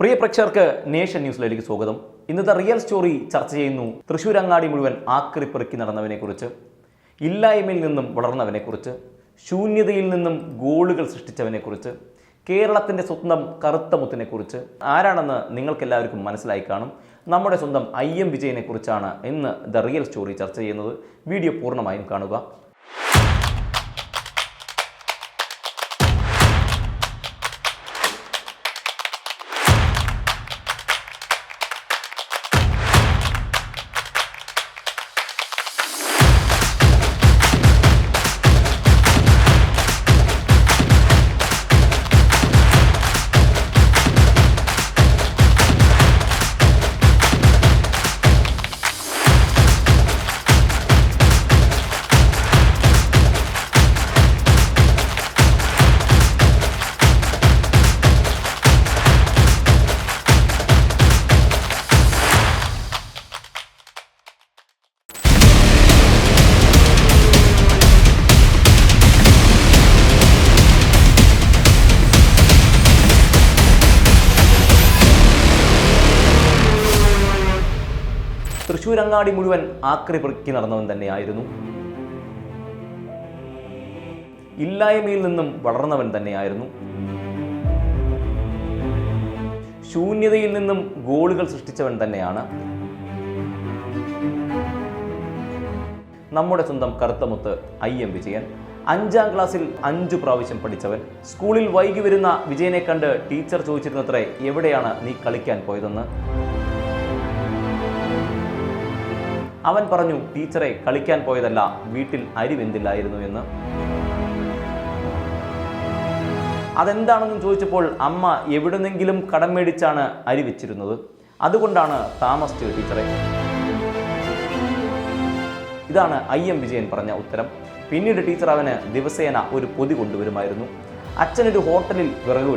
പ്രിയ പ്രേക്ഷകർക്ക് നേഷൻ ന്യൂസിലേക്ക് സ്വാഗതം. ഇന്നത്തെ റിയൽ സ്റ്റോറി ചർച്ച ചെയ്യുന്നു തൃശ്ശൂർ അങ്ങാടി മുഴുവൻ ആക്രിപ്പെറുക്കി നടന്നവനെക്കുറിച്ച് ഇല്ലായ്മയിൽ നിന്നും വളർന്നവനെക്കുറിച്ച് ശൂന്യതയിൽ നിന്നും ഗോളുകൾ സൃഷ്ടിച്ചവനെക്കുറിച്ച് കേരളത്തിന്റെ സ്വന്തം കറുത്ത മുത്തിനെക്കുറിച്ച് ആരാണെന്ന് നിങ്ങൾക്കെല്ലാവർക്കും മനസ്സിലായി കാണും. നമ്മുടെ സ്വന്തം ഐ എം വിജയനെക്കുറിച്ചാണ് ഇന്ന് ദ റിയൽ സ്റ്റോറി ചർച്ച ചെയ്യുന്നത്. വീഡിയോ പൂർണമായും കാണുക. തൃശൂരങ്ങാടി മുഴുവൻ ആക്രി പെറുക്കി നടന്നവൻ തന്നെയായിരുന്നു ഇല്ലായ്മയിൽ നിന്നും വളർന്നവൻ തന്നെയായിരുന്നു ശൂന്യതയിൽ നിന്നും ഗോളുകൾ സൃഷ്ടിച്ചവൻ തന്നെയാണ് നമ്മുടെ സ്വന്തം കറുത്തമുത്ത് ഐ എം വിജയൻ അഞ്ചാം ക്ലാസ്സിൽ അഞ്ചു പ്രാവശ്യം പഠിച്ചവൻ സ്കൂളിൽ വൈകി വരുന്ന വിജയനെ കണ്ട് ടീച്ചർ ചോദിച്ചിരുന്നത്രേ എവിടെയാണ് നീ കളിക്കാൻ പോയതെന്ന് അവൻ പറഞ്ഞു ടീച്ചറെ കളിക്കാൻ പോയതല്ല വീട്ടിൽ അരി വെന്തില്ലായിരുന്നു എന്ന്. അതെന്താണെന്ന് ചോദിച്ചപ്പോൾ അമ്മ എവിടുന്നെങ്കിലും കടം മേടിച്ചാണ് അരി വെച്ചിരുന്നത്. അതുകൊണ്ടാണ് താമസിച്ചത് ടീച്ചറെ. ഇതാണ് ഐ എം വിജയൻ പറഞ്ഞ ഉത്തരം. പിന്നീട് ടീച്ചർ അവന് ദിവസേന ഒരു പൊതി കൊണ്ടുവരുമായിരുന്നു. അച്ഛനൊരു ഹോട്ടലിൽ വിറക്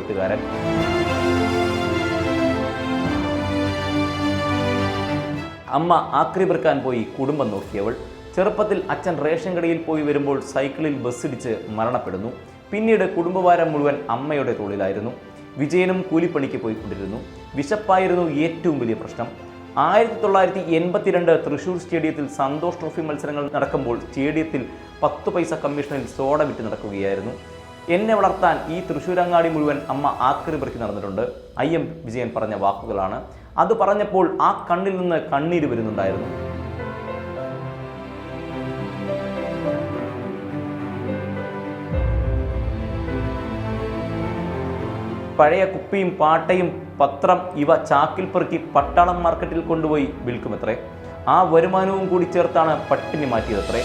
അമ്മ ആക്രി പെറുക്കാൻ പോയി കുടുംബം നോക്കിയവൾ. ചെറുപ്പത്തിൽ അച്ഛൻ റേഷൻ കടയിൽ പോയി വരുമ്പോൾ സൈക്കിളിൽ ബസ്സിടിച്ച് മരണപ്പെടുന്നു. പിന്നീട് കുടുംബഭാരം മുഴുവൻ അമ്മയുടെ തൊഴിലായിരുന്നു വിജയനും കൂലിപ്പണിക്ക് പോയിക്കൊണ്ടിരുന്നു. വിശപ്പായിരുന്നു ഏറ്റവും വലിയ പ്രശ്നം. ആയിരത്തി തൊള്ളായിരത്തി എൺപത്തിരണ്ട് തൃശൂർ സ്റ്റേഡിയത്തിൽ സന്തോഷ് ട്രോഫി മത്സരങ്ങൾ നടക്കുമ്പോൾ സ്റ്റേഡിയത്തിൽ പത്ത് പൈസ കമ്മീഷനിൽ സോഡ വിറ്റ് നടക്കുകയായിരുന്നു. എന്നെ വളർത്താൻ ഈ തൃശ്ശൂരങ്ങാടി മുഴുവൻ അമ്മ ആക്രി പെറുക്കി നടന്നിട്ടുണ്ട്. ഐ എം വിജയൻ പറഞ്ഞ വാക്കുകളാണ്. അത് പറഞ്ഞപ്പോൾ ആ കണ്ണിൽ നിന്ന് കണ്ണീര് വരുന്നുണ്ടായിരുന്നു. പഴയ കുപ്പിയും പാട്ടയും പത്രം ഇവ ചാക്കിൽ പെറുക്കി പട്ടാളം മാർക്കറ്റിൽ കൊണ്ടുപോയി വിൽക്കുമത്രേ. ആ വരുമാനവും കൂടി ചേർത്താണ് പട്ടിണി മാറ്റിയതത്രേ.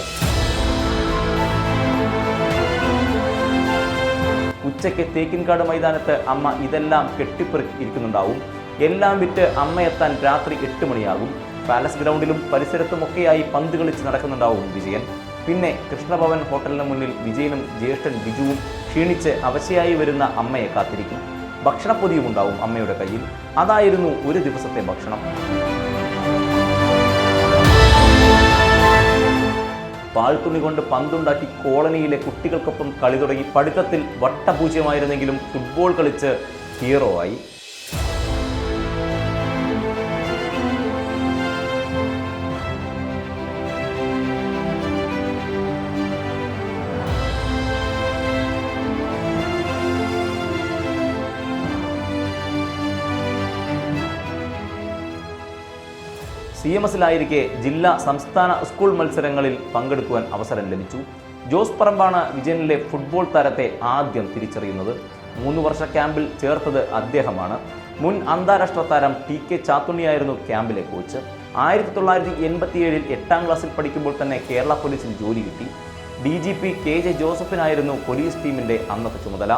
ഉച്ചയ്ക്ക് തേക്കിൻകാട് മൈതാനത്ത് അമ്മ ഇതെല്ലാം കെട്ടിപ്പെറുക്കി ഇരിക്കുന്നുണ്ടാവും. എല്ലാം വിറ്റ് അമ്മയെത്താൻ രാത്രി എട്ട് മണിയാകും. പാലസ് ഗ്രൗണ്ടിലും പരിസരത്തുമൊക്കെയായി പന്ത് കളിച്ച് നടക്കുന്നുണ്ടാവും വിജയൻ. പിന്നെ കൃഷ്ണഭവൻ ഹോട്ടലിന് മുന്നിൽ വിജയനും ജ്യേഷ്ഠൻ ബിജുവും ക്ഷീണിച്ച് അവശയായി വരുന്ന അമ്മയെ കാത്തിരിക്കും. ഭക്ഷണപ്പൊതിയും ഉണ്ടാവും അമ്മയുടെ കയ്യിൽ. അതായിരുന്നു ഒരു ദിവസത്തെ ഭക്ഷണം. പാൽത്തുണി കൊണ്ട് പന്തുണ്ടാക്കി കോളനിയിലെ കുട്ടികൾക്കൊപ്പം കളി തുടങ്ങി. പഠിത്തത്തിൽ വട്ടപൂജ്യമായിരുന്നെങ്കിലും ഫുട്ബോൾ കളിച്ച് ഹീറോ ആയി. സി എം എസിലായിരിക്കെ ജില്ലാ സംസ്ഥാന സ്കൂൾ മത്സരങ്ങളിൽ പങ്കെടുക്കുവാൻ അവസരം ലഭിച്ചു. ജോസ് പറമ്പാണ് വിജയനിലെ ഫുട്ബോൾ താരത്തെ ആദ്യം തിരിച്ചറിയുന്നത്. മൂന്ന് വർഷ ക്യാമ്പിൽ ചേർത്തത് അദ്ദേഹമാണ്. മുൻ അന്താരാഷ്ട്ര താരം ടി കെ ചാത്തുണ്ണിയായിരുന്നു ക്യാമ്പിലെ കോച്ച്. ആയിരത്തി തൊള്ളായിരത്തി എൺപത്തിയേഴിൽ എട്ടാം ക്ലാസ്സിൽ പഠിക്കുമ്പോൾ തന്നെ കേരള പോലീസിൽ ജോലി കിട്ടി. D G P K J ജോസഫിനായിരുന്നു police ടീമിന്റെ അന്നത്തെ ചുമതല.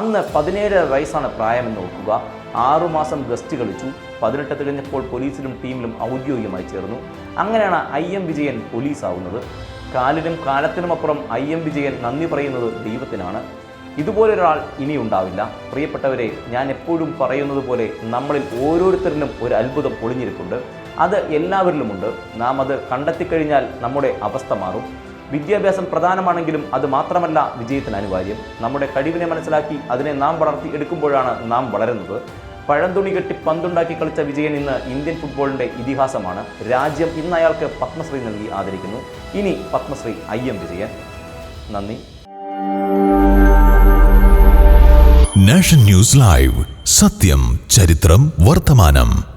അന്ന് പതിനേഴ് വയസ്സാണ് പ്രായമെന്ന് ഓർക്കുക. ആറുമാസം ഗസ്റ്റ് കളിച്ചു. പതിനെട്ട് തികഞ്ഞപ്പോൾ പോലീസിലും ടീമിലും ഔദ്യോഗികമായി ചേർന്നു. അങ്ങനെയാണ് ഐ എം വിജയൻ പോലീസാവുന്നത്. കാലിനും കാലത്തിനുമപ്പുറം ഐ എം വിജയൻ നന്ദി പറയുന്നത് ദൈവത്തിനാണ്. ഇതുപോലൊരാൾ ഇനി ഉണ്ടാവില്ല പ്രിയപ്പെട്ടവരെ ഞാൻ എപ്പോഴും പറയുന്നത് പോലെ നമ്മളിൽ ഓരോരുത്തരിലും ഒരു അത്ഭുതം ഒളിഞ്ഞിരിപ്പുണ്ട്. അത് എല്ലാവരിലുമുണ്ട്. നാം അത് കണ്ടെത്തിക്കഴിഞ്ഞാൽ നമ്മുടെ അവസ്ഥ മാറും. വിദ്യാഭ്യാസം പ്രധാനമാണെങ്കിലും അത് മാത്രമല്ല വിജയത്തിന് അനിവാര്യം. നമ്മുടെ കഴിവിനെ മനസ്സിലാക്കി അതിനെ നാം വളർത്തി എടുക്കുമ്പോഴാണ് നാം വളരുന്നത്. പഴന്തുണി കെട്ടി പന്തുണ്ടാക്കി കളിച്ച വിജയൻ ഇന്ന് ഇന്ത്യൻ ഫുട്ബോളിന്റെ ഇതിഹാസമാണ്. രാജ്യം ഇന്ന് അയാൾക്ക് പത്മശ്രീ നൽകി ആദരിക്കുന്നു. ഇനി പത്മശ്രീ ഐ എം വിജയൻ. നന്ദി. Nation news live. സത്യം ചരിത്രം വർത്തമാനം.